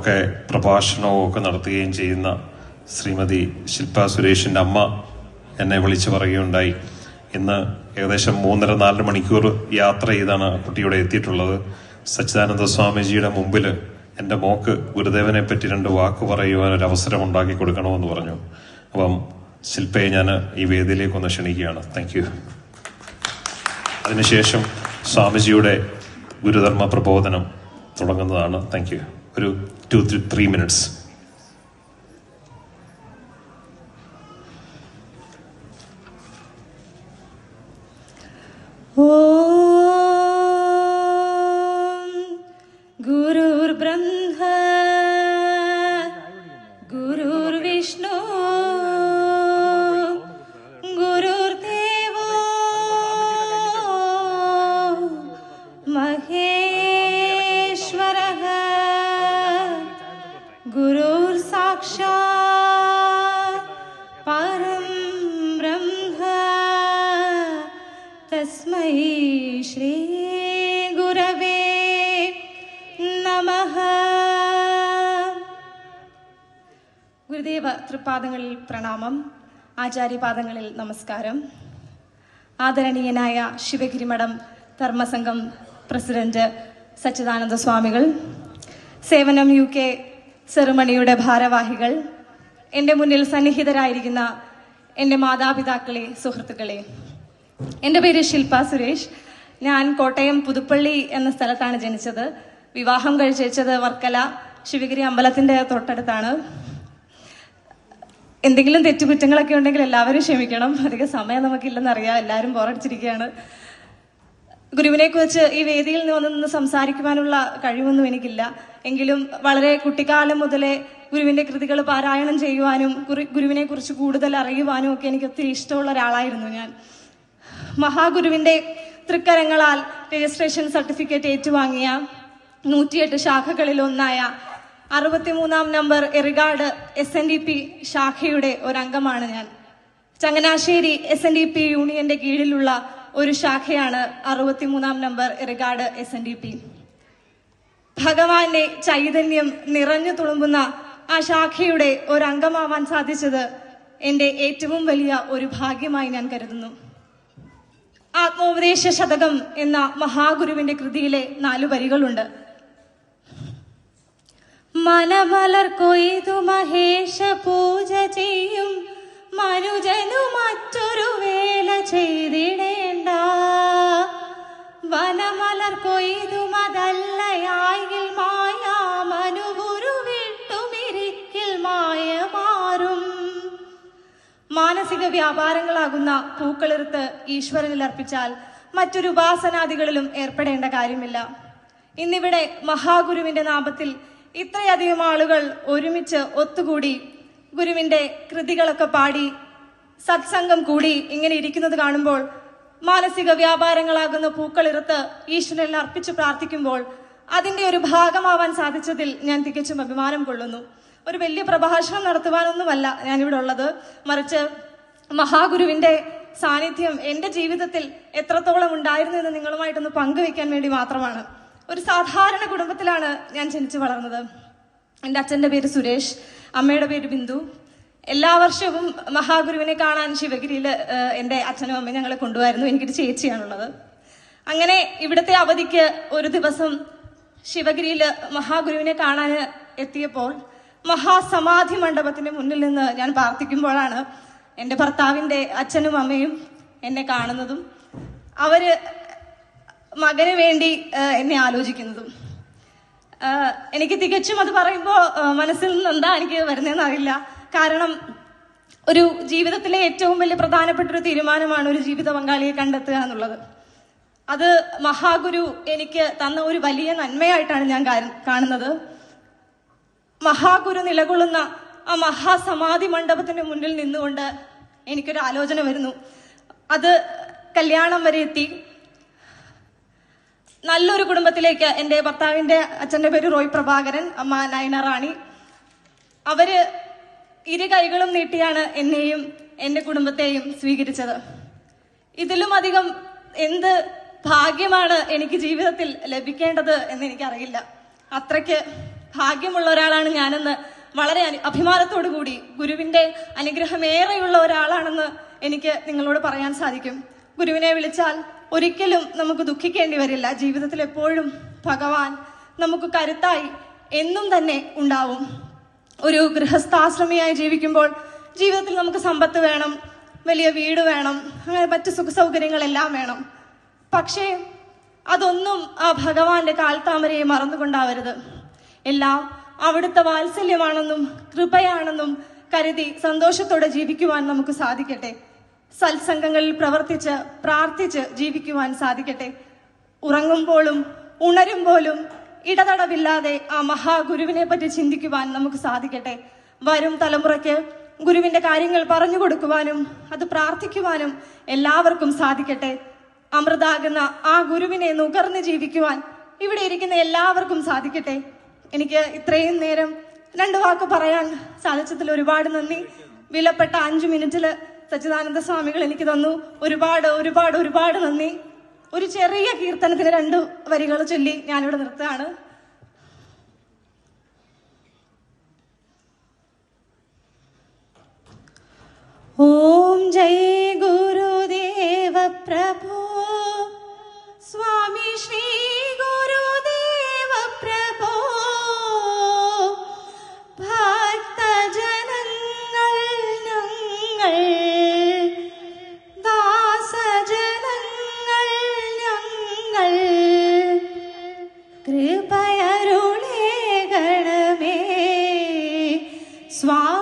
ഒക്കെ പ്രഭാഷണവും ഒക്കെ നടത്തുകയും ചെയ്യുന്ന ശ്രീമതി ശില്പ സുരേഷിന്റെ അമ്മ എന്നെ വിളിച്ചു പറയുകയുണ്ടായി. ഇന്ന് ഏകദേശം മൂന്നര നാലര മണിക്കൂർ യാത്ര ചെയ്താണ് കുട്ടിയുടെ എത്തിയിട്ടുള്ളത്. സച്ചിദാനന്ദ സ്വാമിജിയുടെ മുമ്പിൽ എന്റെ മോക്ക് ഗുരുദേവനെ പറ്റി രണ്ട് വാക്ക് പറയുവാൻ ഒരു അവസരം ഉണ്ടാക്കി കൊടുക്കണമെന്ന് പറഞ്ഞു. അപ്പം ശില്പയെ ഞാൻ ഈ വേദിയിലേക്ക് ഒന്ന് ക്ഷണിക്കുകയാണ്. താങ്ക് യു അതിനുശേഷം സ്വാമിജിയുടെ ഗുരുധർമ്മ പ്രബോധനം തുടങ്ങുന്നതാണ്. താങ്ക് യു ഒരു ടു ത്രീ മിനിറ്റ്സ് ॐ श्रीगुरवे नमः ഗുരുദേവ തൃപ്പാദങ്ങളിൽ പ്രണാമം ആചാര്യപാദങ്ങളിൽ നമസ്കാരം ആദരണീയനായ ശിവഗിരി മഠം ധർമ്മസംഘം പ്രസിഡന്റ് സച്ചിദാനന്ദ സ്വാമികൾ സേവനം യു കെ സെറുമണിയുടെ ഭാരവാഹികൾ എൻ്റെ മുന്നിൽ സന്നിഹിതരായിരിക്കുന്ന എൻ്റെ മാതാപിതാക്കളെ സുഹൃത്തുക്കളെ എൻ്റെ പേര് ശില്പ സുരേഷ് ഞാൻ കോട്ടയം പുതുപ്പള്ളി എന്ന സ്ഥലത്താണ് ജനിച്ചത്. വിവാഹം കഴിച്ചത് വർക്കല ശിവഗിരി അമ്പലത്തിന്റെ തൊട്ടടുത്താണ്. എന്തെങ്കിലും തെറ്റുകുറ്റങ്ങളൊക്കെ ഉണ്ടെങ്കിൽ എല്ലാവരും ക്ഷമിക്കണം. അധികം സമയം നമുക്കില്ലെന്നറിയാം എല്ലാവരും ബോറടിച്ചിരിക്കുകയാണ്. ഗുരുവിനെ കുറിച്ച് ഈ വേദിയിൽ നിന്ന് നിന്ന് സംസാരിക്കുവാനുള്ള കഴിവൊന്നും എനിക്കില്ല. എങ്കിലും വളരെ കുട്ടിക്കാലം മുതലേ ഗുരുവിന്റെ കൃതികൾ പാരായണം ചെയ്യുവാനും ഗുരുവിനെ കുറിച്ച് കൂടുതൽ അറിയുവാനും ഒക്കെ എനിക്ക് ഒത്തിരി ഇഷ്ടമുള്ള ഒരാളായിരുന്നു ഞാൻ. മഹാഗുരുവിന്റെ തൃക്കരങ്ങളാൽ രജിസ്ട്രേഷൻ സർട്ടിഫിക്കറ്റ് ഏറ്റുവാങ്ങിയ നൂറ്റിയെട്ട് ശാഖകളിൽ ഒന്നായ അറുപത്തിമൂന്നാം നമ്പർ എറിഗാർഡ് എസ് എൻ ഡി പി ശാഖയുടെ ഒരംഗമാണ് ഞാൻ. Changanassery S N D P യൂണിയന്റെ കീഴിലുള്ള ഒരു ശാഖയാണ് അറുപത്തിമൂന്നാം നമ്പർ എറിഗാർഡ് എസ് എൻ ഡി പി. ഭഗവാന്റെ ചൈതന്യം നിറഞ്ഞു തുളുമ്പുന്ന ആ ശാഖയുടെ ഒരംഗമാവാൻ സാധിച്ചത് എന്റെ ഏറ്റവും വലിയ ഒരു ഭാഗ്യമായി ഞാൻ കരുതുന്നു. ആത്മോപദേശ ശതകം എന്ന മഹാഗുരുവിന്റെ കൃതിയിലെ നാലു വരികളുണ്ട്. മനമലർ കൊയ്തു മഹേഷ പൂജ ചെയ്യും. മനുജനു മറ്റൊരു വേല ചെയ്തിടേണ്ട. വനമലർ കൊയ്തു മാനസിക വ്യാപാരങ്ങളാകുന്ന പൂക്കളെടുത്ത് ഈശ്വരനിൽ അർപ്പിച്ചാൽ മറ്റൊരു ഉപാസനാദികളിലും ഏർപ്പെടേണ്ട കാര്യമില്ല. ഇന്നിവിടെ മഹാഗുരുവിന്റെ നാമത്തിൽ ഇത്രയധികം ആളുകൾ ഒരുമിച്ച് ഒത്തുകൂടി ഗുരുവിന്റെ കൃതികളൊക്കെ പാടി സത്സംഗം കൂടി ഇങ്ങനെ ഇരിക്കുന്നത് കാണുമ്പോൾ മാനസിക വ്യാപാരങ്ങളാകുന്ന പൂക്കളിറുത്ത് ഈശ്വരനിൽ അർപ്പിച്ച് പ്രാർത്ഥിക്കുമ്പോൾ അതിന്റെ ഒരു ഭാഗമാവാൻ സാധിച്ചതിൽ ഞാൻ തികച്ചും അഭിമാനം കൊള്ളുന്നു. ഒരു വലിയ പ്രഭാഷണം നടത്തുവാനൊന്നുമല്ല ഞാനിവിടെ ഉള്ളത്. മറിച്ച് മഹാഗുരുവിന്റെ സാന്നിധ്യം എന്റെ ജീവിതത്തിൽ എത്രത്തോളം ഉണ്ടായിരുന്നു എന്ന് നിങ്ങളുമായിട്ടൊന്ന് പങ്കുവെക്കാൻ വേണ്ടി മാത്രമാണ്. ഒരു സാധാരണ കുടുംബത്തിലാണ് ഞാൻ ജനിച്ചു വളർന്നത്. എന്റെ അച്ഛന്റെ പേര് സുരേഷ് അമ്മയുടെ പേര് ബിന്ദു. എല്ലാ വർഷവും മഹാഗുരുവിനെ കാണാൻ ശിവഗിരിയിൽ എന്റെ അച്ഛനും അമ്മയും ഞങ്ങളെ കൊണ്ടുപോയിരുന്നു എനിക്കൊരു ചേച്ചിയാണുള്ളത്. അങ്ങനെ ഇവിടുത്തെ അവധിക്ക് ഒരു ദിവസം ശിവഗിരിയിൽ മഹാഗുരുവിനെ കാണാൻ എത്തിയപ്പോൾ മഹാസമാധി മണ്ഡപത്തിന്റെ മുന്നിൽ നിന്ന് ഞാൻ പ്രാർത്ഥിക്കുമ്പോഴാണ് എന്റെ ഭർത്താവിന്റെ അച്ഛനും അമ്മയും എന്നെ കാണുന്നതും അവർ മകന് വേണ്ടി എന്നെ ആലോചിക്കുന്നതും. എനിക്ക് തികച്ചും അത് പറയുമ്പോൾ മനസ്സിൽ നിന്ന് എന്താ എനിക്ക് വരുന്നതെന്ന് അറിയില്ല കാരണം ഒരു ജീവിതത്തിലെ ഏറ്റവും വലിയ പ്രധാനപ്പെട്ട ഒരു തീരുമാനമാണ് ഒരു ജീവിത പങ്കാളിയെ കണ്ടെത്തുക എന്നുള്ളത്. അത് മഹാഗുരു എനിക്ക് തന്ന ഒരു വലിയ നന്മയായിട്ടാണ് ഞാൻ കാണുന്നത്. മഹാഗുരു നിലകൊള്ളുന്ന ആ മഹാസമാധി മണ്ഡപത്തിന്റെ മുന്നിൽ നിന്നുകൊണ്ട് എനിക്കൊരു ആലോചന വരുന്നു. അത് കല്യാണം വരെ എത്തി. നല്ലൊരു കുടുംബത്തിലേക്ക് എന്റെ ഭർത്താവിന്റെ അച്ഛന്റെ പേര് റോയ് പ്രഭാകരൻ അമ്മ നയന റാണി. അവർ ഇരു കൈകളും നീട്ടിയാണ് എന്നെയും എന്റെ കുടുംബത്തെയും സ്വീകരിച്ചത്. ഇതിലും അധികം എന്ത് ഭാഗ്യമാണ് എനിക്ക് ജീവിതത്തിൽ ലഭിക്കേണ്ടത് എന്ന് എനിക്കറിയില്ല. അത്രയ്ക്ക് ഭാഗ്യമുള്ള ഒരാളാണ് ഞാനെന്ന് വളരെ അഭിമാനത്തോടു കൂടി ഗുരുവിന്റെ അനുഗ്രഹമേറെയുള്ള ഒരാളാണെന്ന് എനിക്ക് നിങ്ങളോട് പറയാൻ സാധിക്കും. ഗുരുവിനെ വിളിച്ചാൽ ഒരിക്കലും നമുക്ക് ദുഃഖിക്കേണ്ടി വരില്ല. ജീവിതത്തിൽ എപ്പോഴും ഭഗവാൻ നമുക്ക് കരുത്തായി എന്നും തന്നെ ഉണ്ടാവും. ഒരു ഗൃഹസ്ഥാശ്രമിയായി ജീവിക്കുമ്പോൾ ജീവിതത്തിൽ നമുക്ക് സമ്പത്ത് വേണം വലിയ വീട് വേണം അങ്ങനെ മറ്റു സുഖ സൗകര്യങ്ങളെല്ലാം വേണം. പക്ഷേ അതൊന്നും ആ ഭഗവാന്റെ കാൽത്താമരയെ മറന്നുകൊണ്ടാവരുത്. എല്ലാം അവിടുത്തെ വാത്സല്യമാണെന്നും കൃപയാണെന്നും കരുതി സന്തോഷത്തോടെ ജീവിക്കുവാൻ നമുക്ക് സാധിക്കട്ടെ. സത്സംഗങ്ങളിൽ പ്രവർത്തിച്ച് പ്രാർത്ഥിച്ച് ജീവിക്കുവാൻ സാധിക്കട്ടെ. ഉറങ്ങുമ്പോഴും ഉണരുമ്പോഴും ഇടതടവില്ലാതെ ആ മഹാഗുരുവിനെ പറ്റി ചിന്തിക്കുവാൻ നമുക്ക് സാധിക്കട്ടെ. വരും തലമുറയ്ക്ക് ഗുരുവിന്റെ കാര്യങ്ങൾ പറഞ്ഞു കൊടുക്കുവാനും അത് പ്രാർത്ഥിക്കുവാനും എല്ലാവർക്കും സാധിക്കട്ടെ. അമൃതാകുന്ന ആ ഗുരുവിനെ നുകർന്ന് ജീവിക്കുവാൻ ഇവിടെ ഇരിക്കുന്ന എല്ലാവർക്കും സാധിക്കട്ടെ. എനിക്ക് ഇത്രയും നേരം രണ്ട് വാക്ക് പറയാൻ സാധിച്ചതിൽ ഒരുപാട് നന്ദി. വിലപ്പെട്ട അഞ്ചു മിനിറ്റിൽ സച്ചിദാനന്ദ സ്വാമികൾ എനിക്ക് തന്നു. ഒരുപാട് ഒരുപാട് ഒരുപാട് നന്ദി. ഒരു ചെറിയ കീർത്തനത്തിന് രണ്ട് വരികൾ ചൊല്ലി ഞാനിവിടെ നിർത്തുകയാണ്. Swa